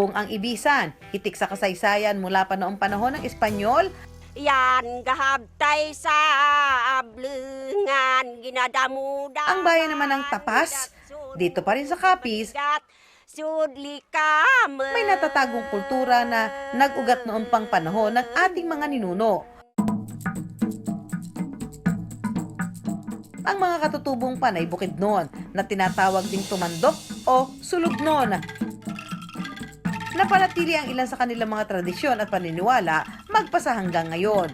Kung ang ibisan, hitik sa kasaysayan mula pa noong panahon ng Espanyol, Yan gahabtay sa ablengan ginadamuda. Ang bayan naman ng Tapas, dito pa rin sa Capiz, may natatagong kultura na nag-ugat noong pang panahon ng ating mga ninuno. Ang mga katutubong panay bukid noon na tinatawag ding tumandok o sulugnon. Napanatili ang ilan sa kanilang mga tradisyon at paniniwala magpasa hanggang ngayon.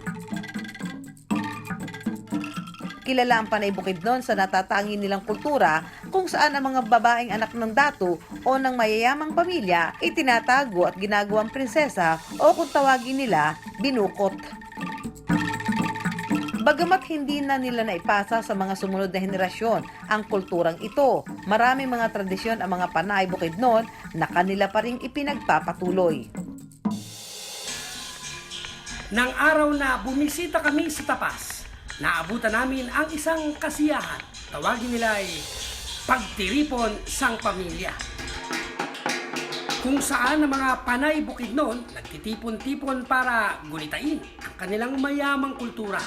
Kilala ang panay bukid noon sa natatangi nilang kultura kung saan ang mga babaeng anak ng datu o ng mayayamang pamilya itinatago at ginagawang prinsesa o kung tawagin nila, binukot. Bagamat hindi na nila naipasa sa mga sumunod na henerasyon ang kulturang ito, marami mga tradisyon ang mga panay bukid noon na kanila pa ring ipinagpapatuloy. Nang araw na bumisita kami sa Tapas, naabutan namin ang isang kasiyahan. Tawagin nila ay pagtiripon sang pamilya. Kung saan ang mga panay bukid noon nagtitipon-tipon para gulitain ang kanilang mayamang kultura.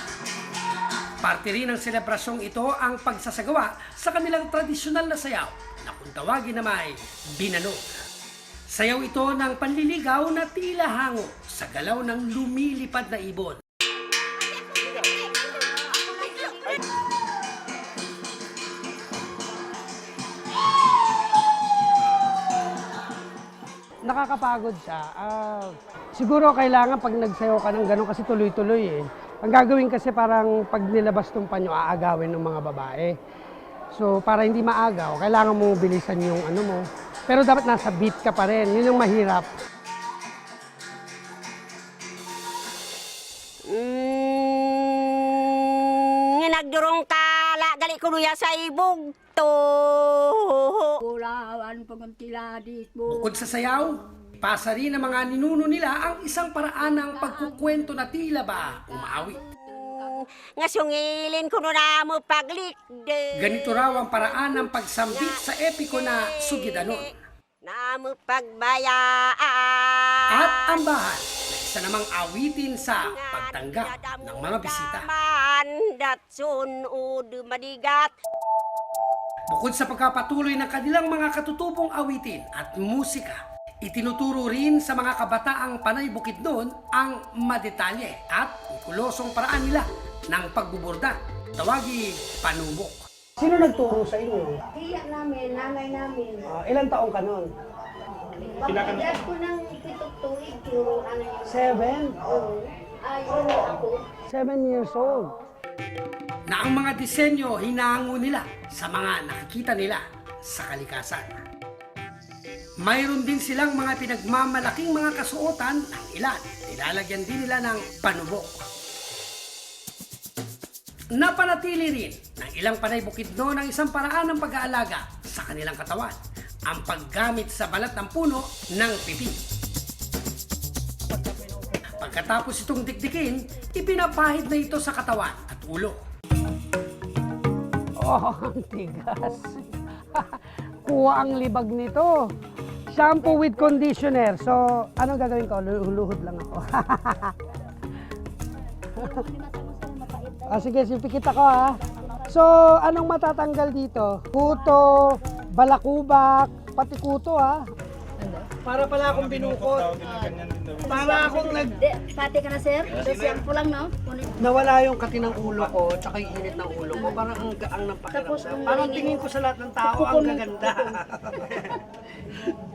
Parte rin ng selebrasyong ito ang pagsasagawa sa kanilang tradisyonal na sayaw na kung tawagin na may binano. Sayaw ito ng panliligaw na tila hango sa galaw ng lumilipad na ibon. nakakapagod siya. Ah, siguro kailangan pag nagsayaw ka ng gano'n kasi tuloy-tuloy eh. Ang gagawin kasi parang pag nilabas tong panyo, aagawin ng mga babae. So para hindi maagaw, kailangan mo bilisan yung ano mo. Pero dapat nasa beat ka pa rin. Yun yung mahirap. Mm, nagdurong kala gali ko luya sa ibog to. Kulawan paguntiladis mo. Bukod sa sayaw, pasa rin ng mga ninuno nila ang isang paraan ng pagkukwento na tila ba umaawi. Nga sungilin ko na mo paglikde. Ganito raw ang paraan ng pagsambit sa epiko na Sugidanon. Namo pagbayaan. At ang bahal na isa namang awitin sa pagtanggap ng mga bisita. Dat sunod madigat. Bukod sa pagkapatuloy ng kanilang mga katutubong awitin at musika, itinuturo rin sa mga kabataang panay bukid noon ang madetalye at kulosong paraan nila ng pagbuburda. Tawagi panubok. Sino nagturo sa inyo? Tiyak namin, nanay namin. Ah, ilang taong ka nun? Pagkakas ko ng pitong tuig, tinuruan na niya. Seven? Oo. Ayun ako. Seven years old. na ang mga disenyo hinango nila sa mga nakikita nila sa kalikasan. Mayroon din silang mga pinagmamalaking mga kasuotan ng ilan. Nilalagyan din nila ng panubok. Napanatili rin ng ilang panay bukid no ng isang paraan ng pag-aalaga sa kanilang katawan. Ang paggamit sa balat ng puno ng pipi. Pagkatapos itong dikdikin, ipinapahid na ito sa katawan at ulo. Oh, ang tigas. Kuha ang libag nito. Shampoo with conditioner. So, anong gagawin ko? Luhuluhod lang ako. ah, sige, sipikit ako ha. So, anong matatanggal dito? Kuto, balakubak, pati kuto ha. Para pala akong binukot. Para akong nag pati ka na sir? Kasi ang pulang no? Nawala yung kati ng ulo ko, tsaka yung init ng ulo ko. Parang ang gaang ng pakiramdam. ang Parang tingin ko sa lahat ng tao, ang gaganda.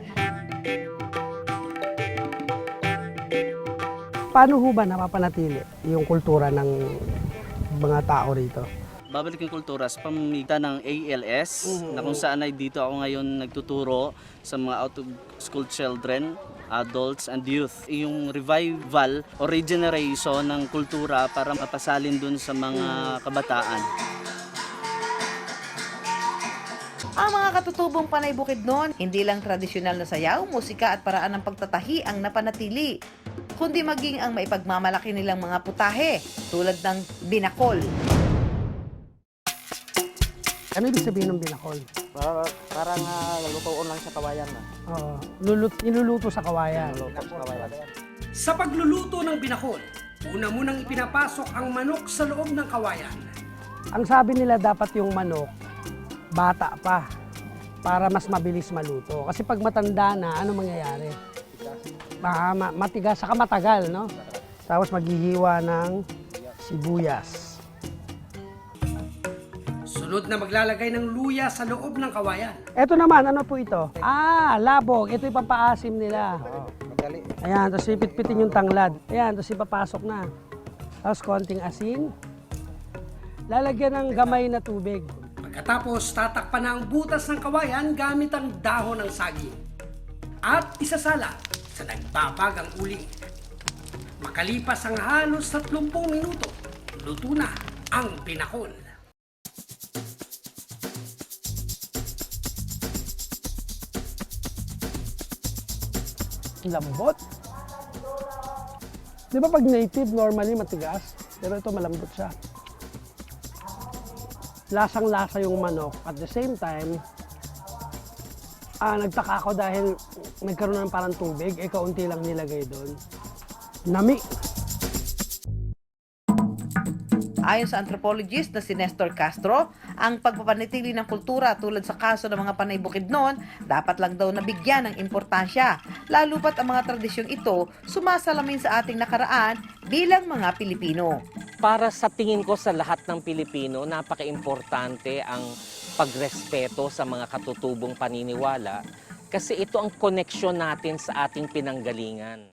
Paano ho ba napapanatili yung kultura ng mga tao rito? babalik yung kultura sa pamamagitan ng ALS na kung saan ay dito ako ngayon nagtuturo sa mga out of school children, adults and youth. Yung revival o regeneration ng kultura para mapasalin dun sa mga kabataan. Ang mga katutubong panay bukid noon, hindi lang tradisyonal na sayaw, musika at paraan ng pagtatahi ang napanatili, kundi maging ang maipagmamalaki nilang mga putahe tulad ng binakol. Ano ibig sabihin ng binakol? Para, parang uh, lutuon lang sa kawayan na. Oo. Lulut, niluluto sa kawayan. Luto sa kawayan. Sa pagluluto ng binakol, una munang ipinapasok ang manok sa loob ng kawayan. Ang sabi nila dapat yung manok, bata pa para mas mabilis maluto. Kasi pag matanda na, ano mangyayari? Baka ma- matigas, saka matagal, no? Tapos maghihiwa ng sibuyas. Sunod na maglalagay ng luya sa loob ng kawayan. Ito naman, ano po ito? Ah, labog. Ito yung pampaasim nila. Ayan, tapos ipitpitin yung tanglad. Ayan, tapos ipapasok na. Tapos konting asin. Lalagyan ng gamay na tubig. Pagkatapos, tatakpan na ang butas ng kawayan gamit ang dahon ng saging. At isasala sa nagbabagang uling. Makalipas ang halos 30 minuto, luto na ang binakol. Lambot. Di ba pag native, normally matigas? Pero ito malambot siya. Lasang-lasa yung manok. At the same time, ah, nagtaka ako dahil nagkaroon ng parang tubig, eh kaunti lang nilagay doon. Nami. Ayon sa anthropologist na si Nestor Castro, ang pagpapanatili ng kultura tulad sa kaso ng mga panay Bukidnon, dapat lang daw nabigyan ng importansya, lalo pat ang mga tradisyong ito sumasalamin sa ating nakaraan bilang mga Pilipino. para sa tingin ko sa lahat ng Pilipino, napaka-importante ang pagrespeto sa mga katutubong paniniwala kasi ito ang koneksyon natin sa ating pinanggalingan.